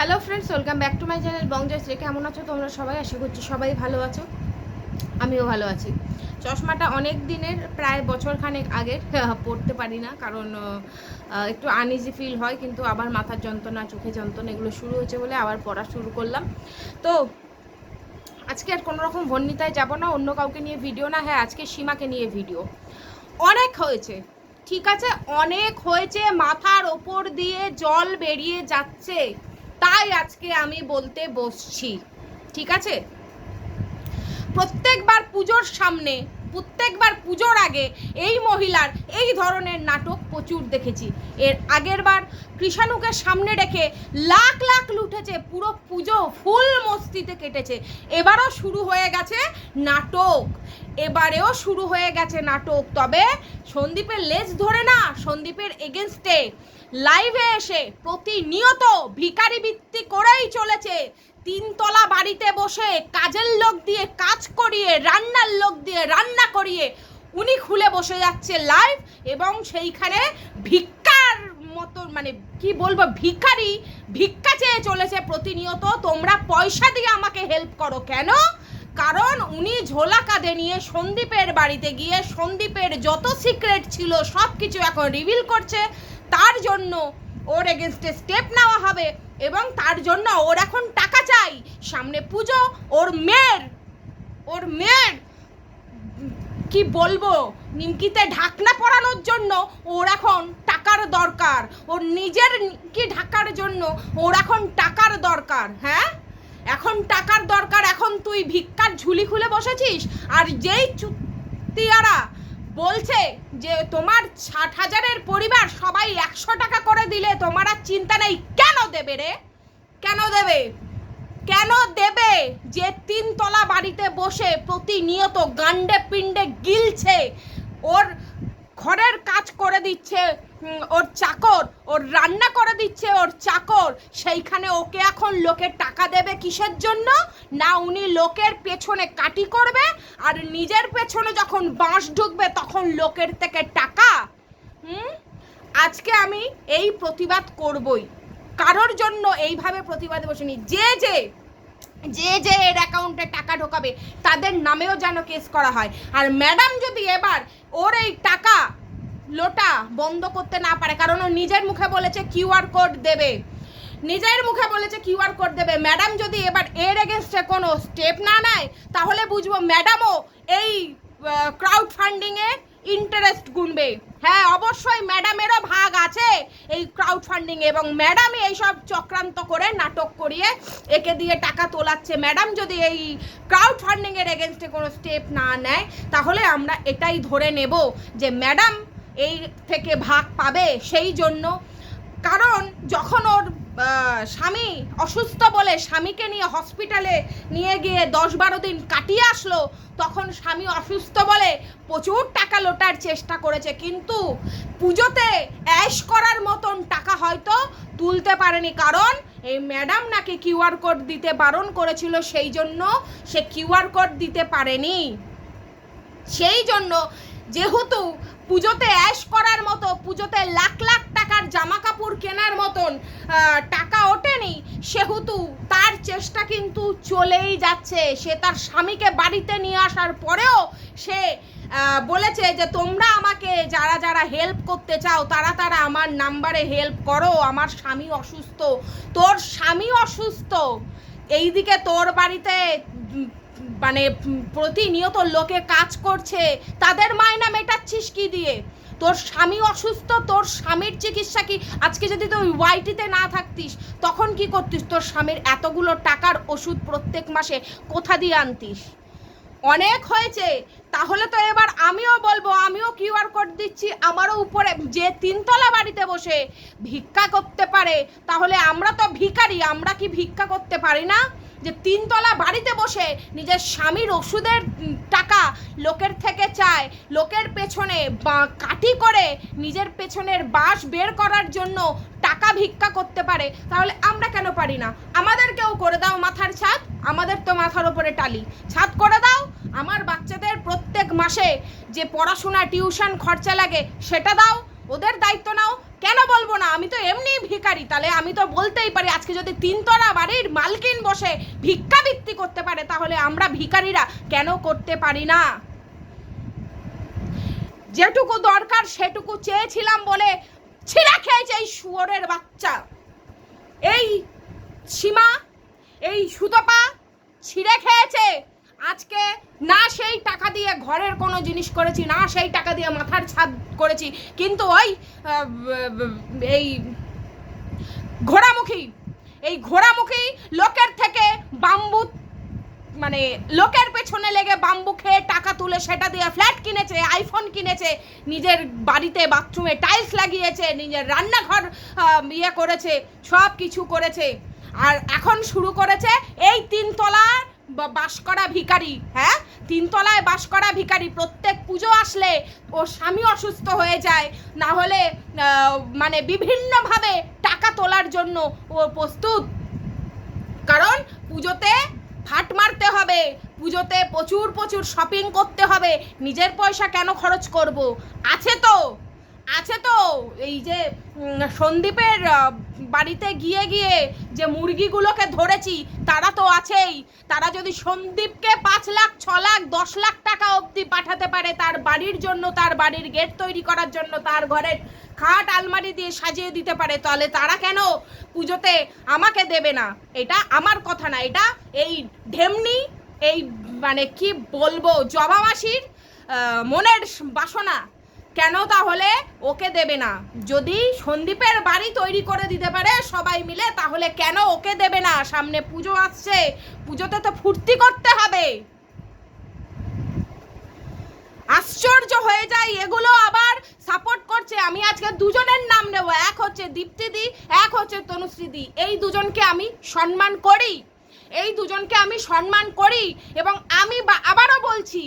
Hello friends welcome back to my channel Bongjoyshree কেমন আছো তোমরা সবাই? আশা করছি সবাই ভালো আছো। আমিও ভালো আছি। চশমাটা অনেক দিনের, প্রায় বছর খানেক আগের পড়তে পারি না, কারণ একটু আনইজি ফিল হয়, কিন্তু আবার মাথার যন্ত্রণা চোখে যন্ত্রণা এগুলো শুরু হয়েছে বলে আবার পড়া শুরু করলাম। তো, আজকে আর কোনো রকম ভন্ডিতায় যাব না, অন্য কাউকে নিয়ে ভিডিও না। হ্যাঁ আজকে সীমাকে নিয়ে ভিডিও অনেক হয়েছে, ঠিক আছে? অনেক হয়েছে, মাথার ওপর দিয়ে জল বেরিয়ে যাচ্ছে। তাই আজকে আমি বলতে বসছি। ঠিক আছে? প্রত্যেকবার পুজোর সামনে, প্রত্যেকবার পুজোর আগে এই মহিলার এই ধরনের নাটক প্রচুর দেখেছি। এর আগের বার কৃষাণুকে সামনে রেখে লাখ লাখ লুটেছে, পুরো পুজো ফুল মস্তিতে কেটেছে। এবারও শুরু হয়ে গেছে নাটক। এবারেও শুরু হয়ে গেছে নাটক। তবে সন্দীপের লেজ ধরে না, সন্দীপের এগেনস্টে। লাইভে এসে প্রতিনিয়ত ভিখারি বৃত্তি করেই চলেছে। তিনতলা বাড়িতে বসে কাজের লোক দিয়ে কাজ করিয়ে, রান্নার লোক দিয়ে রান্না করিয়ে উনি খুলে বসে যাচ্ছে লাইভ এবং সেইখানে ভিক্ষার মতো মানে কি বলব, ভিখারি, ভিক্ষা চেয়ে চলেছে প্রতিনিয়ত। তোমরা পয়সা দিয়ে আমাকে হেল্প করো। কেন? কারণ উনি ঝোলা কাঁধে নিয়ে সন্দীপের বাড়িতে গিয়ে সন্দীপের যত সিক্রেট ছিল সব কিছু এখন রিভিল করছে। তার জন্য ওর এগেনস্টে স্টেপ নেওয়া হবে এবং তার জন্য ওর এখন টাকা চাই। সামনে পুজো, ওর মেয়ের ওর মেয়ের কি বলব, নিমকিতে ঢাকনা পরানোর জন্য ওর এখন টাকার দরকার। ওর নিজের কি ঢাকার জন্য ওর এখন টাকার দরকার হ্যাঁ? এখন টাকার দরকার, এখন তুই ভিক্ষার ঝুলি খুলে বসেছিস? আর যেই চুক্তিয়ারা বলছে যে তোমার ষাট হাজারের পরিবার সবাই একশো টাকা করে দিলে, তোমার আর চিন্তা নেই। কেন দেবে রে? কেন দেবে? কেন দেবে যে তিনতলা বাড়িতে বসে প্রতিনিয়ত গান্ডে পিণ্ডে গিলছে? ওর ঘরের কাজ করে দিচ্ছে ওর চাকর, ওর রান্না করে দিচ্ছে ওর চাকর। সেইখানে ওকে এখন লোকের টাকা দেবে কিসের জন্য? না, উনি লোকের পেছনে কাটি করবে, আর নিজের পেছনে যখন বাঁশ ঢুকবে, তখন লোকের থেকে টাকা। হুম? আজকে আমি এই প্রতিবাদ করবই। কারোর জন্য এইভাবে প্রতিবাদে বসেনি। যে যে যে যে এর অ্যাকাউন্টে টাকা ঢোকাবে, তাদের নামেও যেন কেস করা হয়। আর ম্যাডাম যদি এবার ওর এই টাকা লোটা বন্ধ করতে না পারে, কারণ ও নিজের মুখে বলেছে কিউআর কোড দেবে। নিজের মুখে বলেছে কিউআর কোড দেবে। ম্যাডাম যদি এবার এর এগেনস্টে কোনো স্টেপ না নেয়, তাহলে বুঝব ম্যাডামও এই ক্রাউড ফান্ডিংয়ে ইন্টারেস্ট গুনবে। হ্যাঁ অবশ্যই ম্যাডামেরও ভাগ আছে এই ক্রাউড ফান্ডিং এবং ম্যাডামই এইসব চক্রান্ত করে নাটক করিয়ে একে দিয়ে টাকা তোলাচ্ছে। ম্যাডাম যদি এই ক্রাউড ফান্ডিংয়ের এগেনস্টে কোনো স্টেপ না নেয়, তাহলে আমরা এটাই ধরে নেব যে ম্যাডাম এই থেকে ভাগ পাবে সেই জন্য। কারণ যখন ওর স্বামী অসুস্থ বলে স্বামীকে নিয়ে হসপিটালে নিয়ে গিয়ে দশ বারো দিন কাটিয়ে আসলো, তখন স্বামী অসুস্থ বলে প্রচুর টাকা লোটার চেষ্টা করেছে। কিন্তু পুজোতে অ্যাশ করার মতন টাকা হয়তো তুলতে পারেনি। কারণ এই ম্যাডাম নাকি কিউআর কোড দিতে বারণ করেছিল, সেই জন্য সে কিউআর কোড দিতে পারেনি। সেই জন্য যেহেতু পুজোতে অ্যাশ করার মতো, পুজোতে লাখ লাখ টাকার জামা কাপড় কেনার মতন টাকা ওঠেনি, সেহেতু তার চেষ্টা কিন্তু চলেই যাচ্ছে। সে তার স্বামীকে বাড়িতে নিয়ে আসার পরেও সে বলেছে যে তোমরা আমাকে যারা যারা হেল্প করতে চাও, তারা তারা আমার নাম্বারে হেল্প করো, আমার স্বামী অসুস্থ। তোর স্বামী অসুস্থ। এইদিকে তোর বাড়িতে মানে প্রতিনিয়ত লোকে কাজ করছে, তাদের মায়না মেটাচ্ছিস কি দিয়ে? তোর স্বামী অসুস্থ, তোর স্বামীর চিকিৎসা কি? আজকে যদি তুই ওয়াইটিতে না থাকতিস, তখন কি করতিস? তোর স্বামীর এতগুলো টাকার ওষুধ প্রত্যেক মাসে কোথা দিয়ে আনতিস? অনেক হয়েছে। তাহলে তো এবার আমিও বলব, আমিও কিউআর কোড দিচ্ছি, আমারও উপরে যে তিনতলা বাড়িতে বসে ভিক্ষা করতে পারে, তাহলে আমরা তো ভিখারি, আমরা কি ভিক্ষা করতে পারি না? যে তিনতলা বাড়িতে বসে নিজের স্বামীর ওষুধের টাকা লোকের থেকে চায়, লোকের পেছনে বা- কাঠি করে নিজের পেছনের বাঁশ বের করার জন্য টাকা ভিক্ষা করতে পারে, তাহলে আমরা কেন পারি না? আমাদেরকেও করে দাও মাথার ছাদ, আমাদের তো মাথার ওপরে টালি। ছাদ করে দাও, আমার বাচ্চাদের প্রত্যেক মাসে যে পড়াশোনা, টিউশন খরচা লাগে, সেটা দাও ওদের দায়িত্ব নাও। কেন বলব না? আমি তো এমনি ভিখারি। তাহলে আমি তো বলতেই পারি, আজকে যদি তিনতলা বাড়ির মালকিন বসে ভিক্ষাবৃত্তি করতে পারে, তাহলে আমরা ভিখারিরা কেন করতে পারি না? যেটুকু দরকার সেটুকু চেয়েছিলাম বলে ছিঁড়া খেয়েছে এই শুয়োরের বাচ্চা। এই সীমা, এই সুতপা ছিঁড়ে খেয়েছে। আজকে না সেই টাকা দিয়ে ঘরের কোনো জিনিস করেছি, না সেই টাকা দিয়ে মাথার ছাদ করেছি, কিন্তু ওই এই ঘোড়ামুখী এই ঘোড়ামুখী লোকের থেকে বাম্বু মানে লোকের পেছনে লেগে বাম্বু খেয়ে টাকা তুলে সেটা দিয়ে ফ্ল্যাট কিনেছে, আইফোন কিনেছে, নিজের বাড়িতে বাথরুমে টাইলস লাগিয়েছে, নিজের রান্নাঘর ইয়ে করেছে সব কিছু করেছে, আর এখন শুরু করেছে এই বাস করা ভিখারি হ্যাঁ? তিনতলায় বাস করা ভিখারি, প্রত্যেক পুজো আসলে ও স্বামী অসুস্থ হয়ে যায়। না হলে মানে বিভিন্নভাবে টাকা তোলার জন্য ও প্রস্তুত। কারণ পুজোতে ফাট মারতে হবে, পুজোতে প্রচুর প্রচুর শপিং করতে হবে, নিজের পয়সা কেন খরচ করব? আছে তো আছে তো, এই যে সন্দীপের বাড়িতে গিয়ে গিয়ে যে মুরগিগুলোকে ধরেছি, তারা তো আছেই। তারা যদি সন্দীপকে পাঁচ লাখ, ছ লাখ, দশ লাখ টাকা অবধি পাঠাতে পারে তার বাড়ির জন্য, তার বাড়ির গেট তৈরি করার জন্য, তার ঘরের খাট আলমারি দিয়ে সাজিয়ে দিতে পারে, তাহলে তারা কেন পুজোতে আমাকে দেবে না? এটা আমার কথা না, এটা এই ঢেমনি, এই মানে কি বলব জবা মাসির মনের বাসনা। কেন তাহলে ওকে দেবে না? যদি সন্দীপের বাড়ি তৈরি করে দিতে পারে সবাই মিলে, তাহলে কেন ওকে দেবে না? সামনে পুজো আসছে, পুজোতে তো ফুর্তি করতে হবে। আশ্চর্য হয়ে যায়, এগুলো আবার সাপোর্ট করছে। আমি আজকে দুজনের নাম নেব, এক হচ্ছে দীপ্তিদি, এক হচ্ছে তনুশ্রীদি। এই দুজনকে আমি সম্মান করি। এই দুজনকে আমি সম্মান করি এবং আমি আবারও বলছি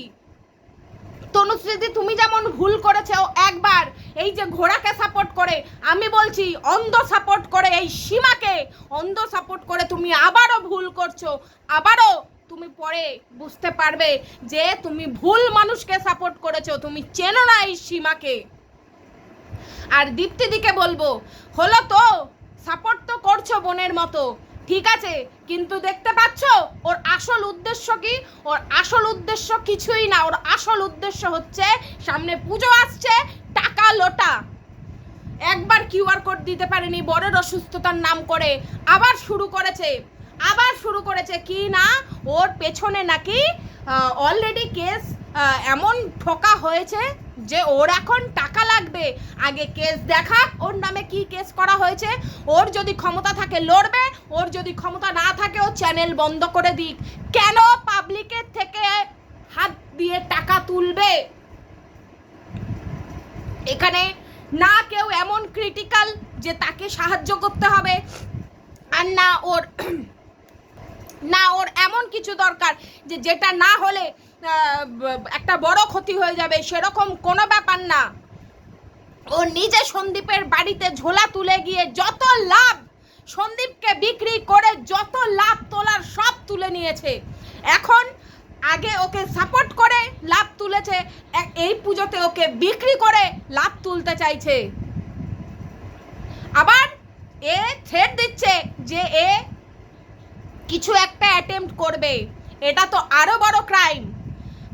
তনুশ্রীদি, তুমি যেমন ভুল করেছ একবার এই যে ঘোড়াকে সাপোর্ট করে, আমি বলছি অন্ধ সাপোর্ট করে এই সীমাকে, অন্ধ সাপোর্ট করে তুমি আবারও ভুল করছ, আবারও তুমি পরে বুঝতে পারবে যে তুমি ভুল মানুষকে সাপোর্ট করেছ, তুমি চেনো না এই সীমাকে। আর দীপ্তিদিকে বলব, হলো তো সাপোর্ট তো করছ বোনের মতো ঠিক আছে, কিন্তু দেখতে পাচ্ছ? ওর আসল উদ্দেশ্য কি? ওর আসল উদ্দেশ্য কিছুই না। ওর আসল উদ্দেশ্য হচ্ছে, সামনে পুজো আসছে, টাকা লোটা। একবার কিউআর কোড দিতে পারেনি বড়ের অসুস্থতার নাম করে। আবার শুরু করেছে। আবার শুরু করেছে কি না? ওর পেছনে নাকি অলরেডি কেস এমন ঠোকা হয়েছে যে ওর এখন টাকা লাগবে। আগে কেস দেখা ওর নামে কি কেস করা হয়েছে। ওর যদি ক্ষমতা থাকে, লড়বে। ওর যদি ক্ষমতা না থাকে, ও চ্যানেল বন্ধ করে দিক। কেন পাবলিকের থেকে হাত দিয়ে টাকা তুলবে? এখানে না কেউ এমন ক্রিটিক্যাল যে তাকে সাহায্য করতে হবে। আর না ওর না ওর এমন কিছু দরকার যে যেটা না হলে একটা বড় ক্ষতি হয়ে যাবে, সেরকম কোনো ব্যাপার না। ও নিজে সন্দীপের বাড়িতে ঝোলা তুলে গিয়ে যত লাভ সন্দীপকে বিক্রি করে যত লাভ তোলার সব তুলে নিয়েছে। এখন আগে ওকে সাপোর্ট করে লাভ তুলেছে এই পুজোতে ওকে বিক্রি করে লাভ তুলতে চাইছে। আবার এ থ্রেট দিচ্ছে যে এ কিছু একটা অ্যাটেম্প্ট করবে। এটা তো আরও বড় ক্রাইম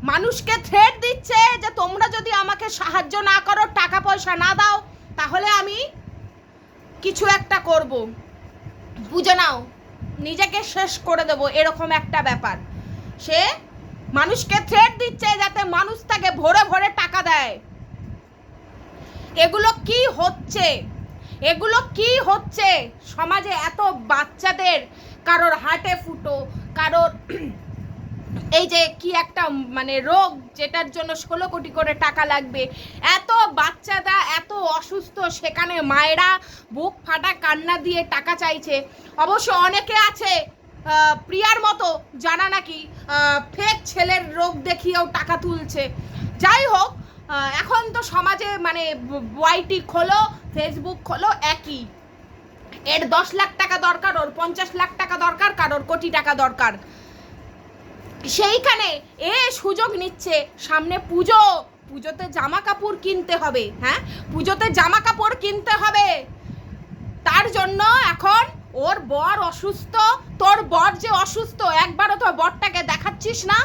মানুষকে থ্রেট দিচ্ছে যে তোমরা যদি আমাকে সাহায্য না করো, টাকা পয়সা না দাও, তাহলে আমি কিছু একটা করব। বুঝে নাও, নিজেকে শেষ করে দেবো, এরকম একটা ব্যাপার। সে মানুষকে থ্রেট দিচ্ছে যাতে মানুষ তাকে ভরে ভরে টাকা দেয়। এগুলো কি হচ্ছে? এগুলো কি হচ্ছে? সমাজে এত বাচ্চাদের কারোর হাটে ফুটো, কারোর এই যে কি একটা মানে রোগ যেটার জন্য ষোলো কোটি করে টাকা লাগবে, এত বাচ্চারা এত অসুস্থ, সেখানে মায়েরা বুক ফাটা কান্না দিয়ে টাকা চাইছে। অবশ্য অনেকে আছে প্রিয়ার মতো জানা নাকি ফেক ছেলের রোগ দেখিয়েও টাকা তুলছে। যাই হোক এখন তো সমাজে মানে ওয়াইটি খোলো, ফেসবুক খোলো, একই। এর দশ লাখ টাকা দরকার, ওর পঞ্চাশ লাখ টাকা দরকার, কারোর কোটি টাকা দরকার। সেইখানে এ সুযোগ নিচ্ছে। সামনে পুজো। পুজোতে জামা কাপড় কিনতে হবে হ্যাঁ? পুজোতে জামা কাপড় কিনতে হবে। তার জন্য এখন ওর বর অসুস্থ। তোর বর যে অসুস্থ, একবারও তো বরটাকে দেখাচ্ছিস না?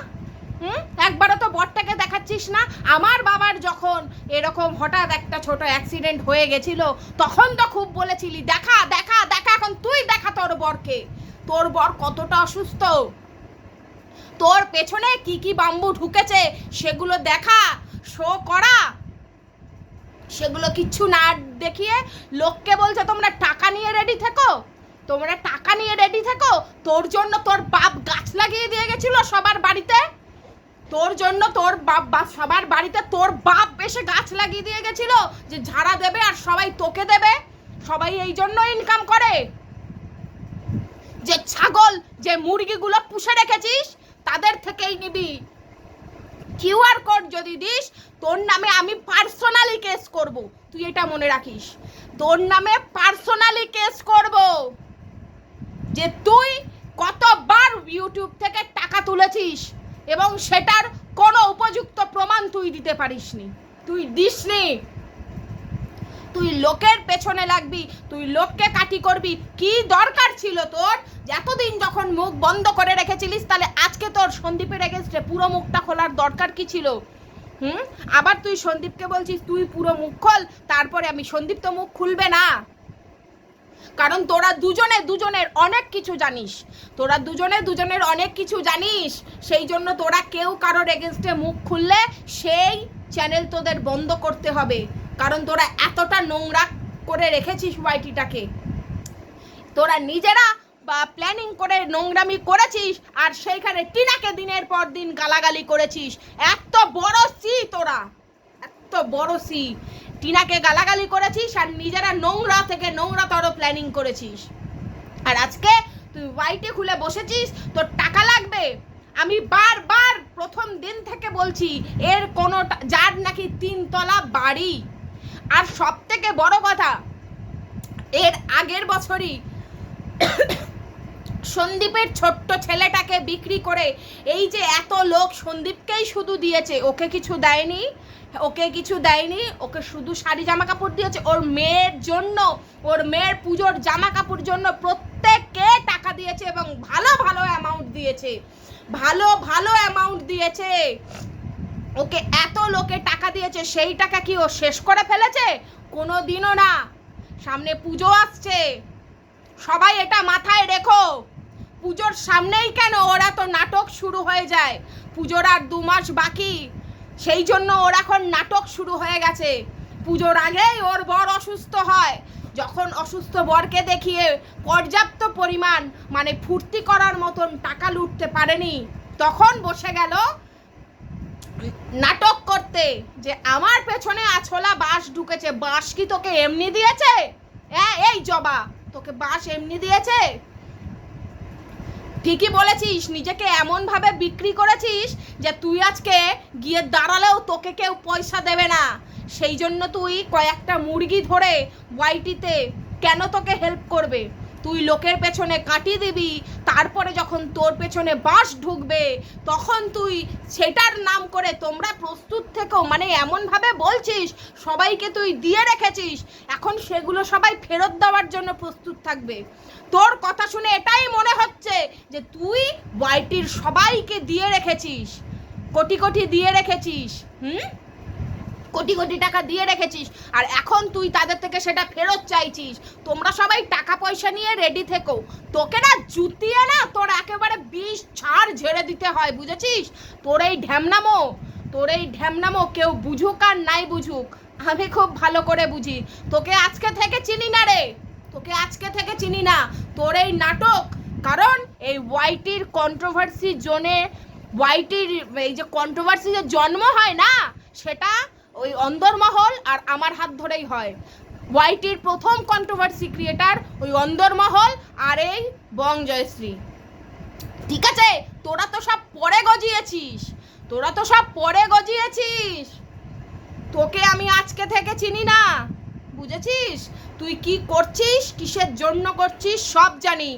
হুম? একবারও তো বরটাকে দেখাচ্ছিস না? আমার বাবার যখন এরকম হঠাৎ একটা ছোট অ্যাক্সিডেন্ট হয়ে গেছিল, তখন তো খুব বলেছিলি, দেখা দেখা দেখা, এখন তুই দেখা তোর বরকে। তোর বর কতটা অসুস্থ? তোর পেছনে কি কি বাম্বু ঢুকেছে সেগুলো দেখা, শো করা। সেগুলো কিচ্ছু না দেখিয়ে লোককে বলছে, তোমরা টাকা নিয়ে রেডি থেকো, তোমরা টাকা নিয়ে রেডি থেকো। তোর জন্য তোর বাপ গাছ লাগিয়ে দিয়ে গেছিল সবার বাড়িতে। তোর জন্য তোর বাপ বাপ সবার বাড়িতে তোর বাপ এসে গাছ লাগিয়ে দিয়ে গেছিল যে ঝাড়া দেবে আর সবাই তোকে দেবে। সবাই এই জন্য ইনকাম করে। যে ছাগল, যে মুরগিগুলো পুষে রেখেছিস তাদের থেকেই নিবি। কিউআর কোড যদি দিস, তোর নামে আমি পার্সোনালি কেস করব। তুই এটা মনে রাখিস। তোর নামে পার্সোনালি কেস করব যে তুই কতবার ইউটিউব থেকে টাকা তুলেছিস এবং সেটার কোনো উপযুক্ত প্রমাণ তুই দিতে পারিসনি। তুই দিসনি। তুই লোকের পেছনে লাগবি, তুই লোককে কাটি করবি। কি দরকার ছিল তোর? এতদিন যখন মুখ বন্ধ করে রেখেছিলিস, তাহলে আজকে তোর সন্দীপের এগেনস্টে পুরো মুখটা খোলার দরকার কি ছিল? হুম? আবার তুই সন্দীপকে বলছিস, তুই পুরো মুখ খোল, তারপরে আমি সন্দীপ তো মুখ খুলবে না। কারণ তোরা দুজনে দুজনের অনেক কিছু জানিস। তোরা দুজনে দুজনের অনেক কিছু জানিস। সেই জন্য তোরা কেউ কারোর এগেনস্টে মুখ খুললে সেই চ্যানেল তোদের বন্ধ করতে হবে। কারণ তোরা এতটা নোংরা করে রেখেছিস ওয়াইটিটাকে তোরা নিজেরা বা প্ল্যানিং করে নোংরামি করেছিস আর সেইখানে টিনাকে দিনের পর দিন গালাগালি করেছিস। এত বড় সি তোরা। এত বড় সি টিনাকে গালাগালি করেছিস আর নিজেরা নোংরা থেকে নোংরাতর প্ল্যানিং করেছিস। আর আজকে তুই ওয়াইটে খুলে বসেছিস, তোর টাকা লাগবে। আমি বারবার প্রথম দিন থেকে বলছি, এর কোনো যার নাকি তিনতলা বাড়ি। আর সব থেকে বড় কথা, এর আগের বছরই সন্দীপের ছোট্ট ছেলেটাকে বিক্রি করে এই যে এত লোক সন্দীপকেই শুধু দিয়েছে, ওকে কিছু দেয়নি, ওকে কিছু দেয়নি, ওকে শুধু শাড়ি জামা কাপড় দিয়েছে, ওর মেয়ের জন্য, ওর মেয়ের পুজোর জামা কাপড় জন্য প্রত্যেককে টাকা দিয়েছে এবং ভালো ভালো অ্যামাউন্ট দিয়েছে, ভালো ভালো অ্যামাউন্ট দিয়েছে। ওকে এত লোকে টাকা দিয়েছে সেই টাকা কি ও শেষ করে ফেলেছে? কোনো দিনও না। সামনে পুজো আসছে। সবাই এটা মাথায় রেখো। পুজোর সামনেই কেন ওরা তো নাটক শুরু হয়ে যায়? পুজোর আর দু মাস বাকি। সেই জন্য ওর এখন নাটক শুরু হয়ে গেছে। পুজোর আগেই ওর বর অসুস্থ হয়। যখন অসুস্থ বরকে দেখিয়ে পর্যাপ্ত পরিমাণ মানে ফুর্তি করার মতন টাকা লুটতে পারেনি, তখন বসে গেল নাটক করতে যে আমার পেছনে আছলা বাঁশ ঢুকেছে, বাঁশ কি তোকে এমনি দিয়েছে? হ্যাঁ এই জবা, তোকে বাঁশ এমনি দিয়েছে? ঠিকই বলেছিস, নিজেকে এমনভাবে বিক্রি করেছিস যে তুই আজকে গিয়ে দাঁড়ালেও তোকে কেউ পয়সা দেবে না। সেই জন্য তুই কয়েকটা মুরগি ধরে ওয়াইটিতে কেন তোকে হেল্প করবে? তুই লোকের পেছনে কাটি দিবি, তারপরে যখন তোর পেছনে বাঁশ ঢুকবে, তখন তুই সেটার নাম করে তোমরা প্রস্তুত থেকেও মানে এমনভাবে বলছিস, সবাইকে তুই দিয়ে রেখেছিস, এখন সেগুলো সবাই ফেরত দেওয়ার জন্য প্রস্তুত থাকবে। তোর কথা শুনে এটাই মনে হচ্ছে যে তুই ওয়াইটির সবাইকে দিয়ে রেখেছিস, কোটি কোটি দিয়ে রেখেছিস, হুম? কোটি কোটি টাকা দিয়ে রেখেছিস। আর এখন তুই তাদের থেকে সেটা ফেরত চাইছিস। তোমরা সবাই টাকা পয়সা নিয়ে রেডি থেকো। তোকে না জুতিয়ে না তোর একেবারে বিষ ছাড় ঝেড়ে দিতে হয়, বুঝেছিস? তোর এই ঢ্যামনামো, তোর এই ঢ্যামনামো কেউ বুঝুক আর নাই বুঝুক, আমি খুব ভালো করে বুঝি। তোকে আজকে থেকে চিনি না রে। তোকে আজকে থেকে চিনি না। তোর এই নাটক, কারণ এই ওয়াইটির কন্ট্রোভার্সি জোনে, ওয়াইটির এই যে কন্ট্রোভার্সি যে জন্ম হয় না, সেটা ওই অন্দরমহল আর আমার হাত ধরেই হয়। ওয়াইটির প্রথম কন্ট্রোভার্সি ক্রিয়েটার ওই অন্দরমহল আর এই বং জয়শ্রী ঠিক আছে? তোরা তো সব পরে গজিয়েছিস। তোরা তো সব পরে গজিয়েছিস। তোকে আমি আজকে থেকে চিনি না। বুঝেছিস? তুই কি করছিস? কিসের জন্য করছিস? সব জানি।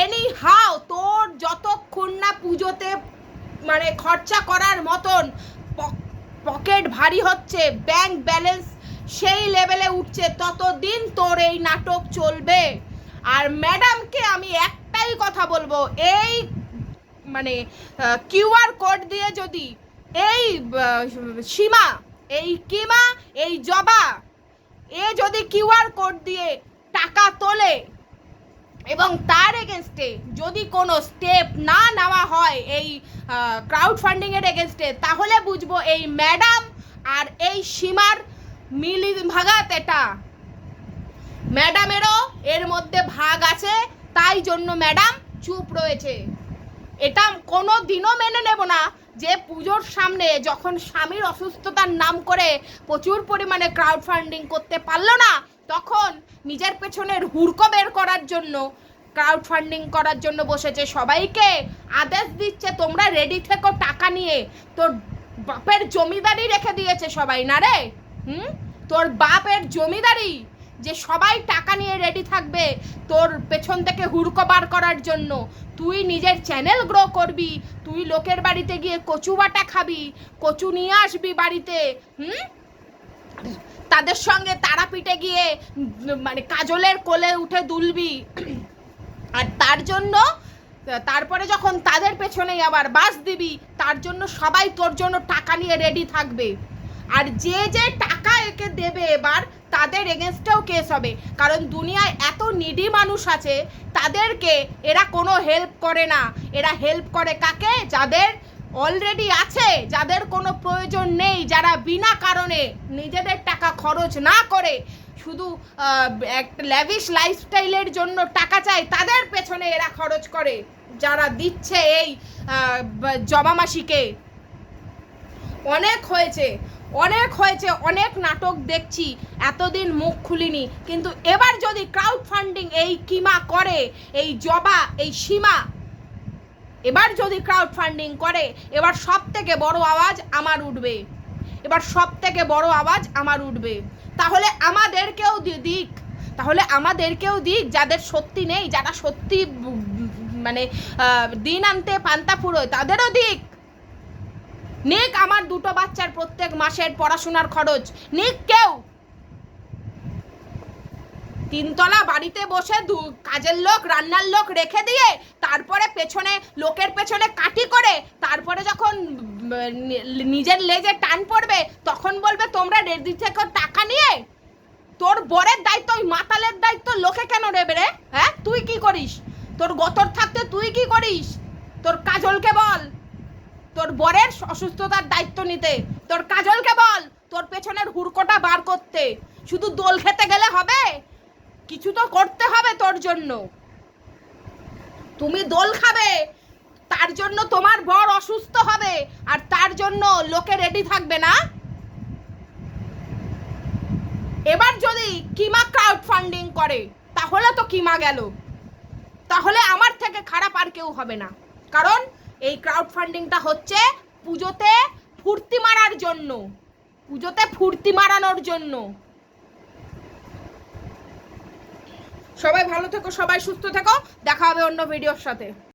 এনি হাও তোর যতক্ষণ না পুজোতে মানে খরচা করার মতন পকেট ভারী হচ্ছে ব্যাংক ব্যালেন্স সেই লেভেলে উঠছে, ততদিন তোর এই নাটক চলবে। আর ম্যাডামকে আমি একটাই কথা বলব, এই মানে কিউআর কোড দিয়ে যদি এই সীমা, এই কিমা, এই জবা, এ যদি কিউআর কোড দিয়ে টাকা তোলে এবং তার এগেনস্টে যদি কোনো স্টেপ না নেওয়া হয় এই ক্রাউড ফান্ডিংয়ের এগেনস্টে তাহলে বুঝব এই ম্যাডাম আর এই সীমার মিলি ভাগাত এটা। ম্যাডামেরও এর মধ্যে ভাগ আছে, তাই জন্য ম্যাডাম চুপ রয়েছে। এটা কোনো দিনও মেনে নেব না যে পুজোর সামনে যখন স্বামীর অসুস্থতার নাম করে প্রচুর পরিমাণে ক্রাউড ফান্ডিং করতে পারল না তখন নিজের পেছনের হুড়কো বের করার জন্য ক্রাউড ফান্ডিং করার জন্য বসেছে। সবাইকে আদেশ দিচ্ছে, তোমরা রেডি থেকো টাকা নিয়ে। তোর বাপের জমিদারি রেখে দিয়েছে সবাই, না রে? হুম? তোর বাপের জমিদারি যে সবাই টাকা নিয়ে রেডি থাকবে, তোর পেছন থেকে হুড়কো বার করার জন্য। তুই নিজের চ্যানেল গ্রো করবি, তুই লোকের বাড়িতে গিয়ে কচু বাটা খাবি, কচু নিয়ে আসবি বাড়িতে, হুম? তাদের সঙ্গে তারাপীঠে গিয়ে মানে কাজলের কোলে উঠে দুলবি। আর তার জন্য, তারপরে যখন তাদের পেছনেই আবার বাস দিবি, তার জন্য সবাই তোর জন্য টাকা নিয়ে রেডি থাকবে। আর যে যে টাকা একে দেবে এবার, তাদের এগেনস্টেও কেস হবে। কারণ দুনিয়ায় এত নিডি মানুষ আছে, তাদেরকে এরা কোনো হেল্প করে না। এরা হেল্প করে কাকে? যাদের অলরেডি আছে যাদের কোনো প্রয়োজন নেই যারা বিনা কারণে নিজেদের টাকা খরচ না করে শুধু একটা ল্যাভিশ লাইফস্টাইলের জন্য টাকা চায় তাদের পেছনে এরা খরচ করে। যারা দিচ্ছে এই আহ, ব- জমা মাসিকে। অনেক হয়েছে অনেক হয়েছে অনেক নাটক দেখছি এতদিন মুখ খুলিনি। কিন্তু এবার যদি ক্রাউড ফান্ডিং এই কিমা করে এই জবা এই সীমা এবার যদি ক্রাউড ফান্ডিং করে, এবার সব থেকে বড় আওয়াজ আমার উঠবে। এবার সব থেকে বড় আওয়াজ আমার উঠবে। তাহলে আমাদেরকেও দিক। তাহলে আমাদেরকেও দিক যাদের সত্যি নেই, যারা সত্যি মানে দিন আনতে পান্তা ফুরোয়, তাদেরও দিক। নিক আমার দুটো বাচ্চার প্রত্যেক মাসের পড়াশোনার খরচ। নিক কেউ। তিনতলা বাড়িতে বসে দু কাজের লোক, রান্নার লোক রেখে দিয়ে তারপরে পেছনে, লোকের পেছনে কাটি করে তারপরে যখন নিজের লেজে টান পড়বে, তখন বলবে, তোমরা রেডি থেকে টাকা নিয়ে? তোর বরের দায়িত্ব, ওই মাতালের দায়িত্ব লোকে কেন নেবে রে? হ্যাঁ? তুই কি করিস? তোর গতর থাকতে তুই কি করিস? তোর কাজলকে বল। তোর বরের অসুস্থতার দায়িত্ব নিতে। তোর কাজলকে বল তোর পেছনের হুড়কোটা বার করতে। শুধু দোল খেতে গেলে হবে? কিছু তো করতে হবে তোর জন্য। তুমি দোল খাবে, তার জন্য তোমার বর অসুস্থ হবে, আর তার জন্য লোকে রেডি থাকবে না। এবার যদি কিমা ক্রাউড ফান্ডিং করে, তাহলে তো কিমা গেল। তাহলে আমার থেকে খারাপ আর কেউ হবে না। কারণ এই ক্রাউড ফান্ডিংটা হচ্ছে পুজোতে ফুর্তি মারার জন্য। পুজোতে ফুর্তি মারানোর জন্য। সবাই ভালো থেকো সবাই সুস্থ থেকো। দেখা হবে অন্য ভিডিওর সাথে।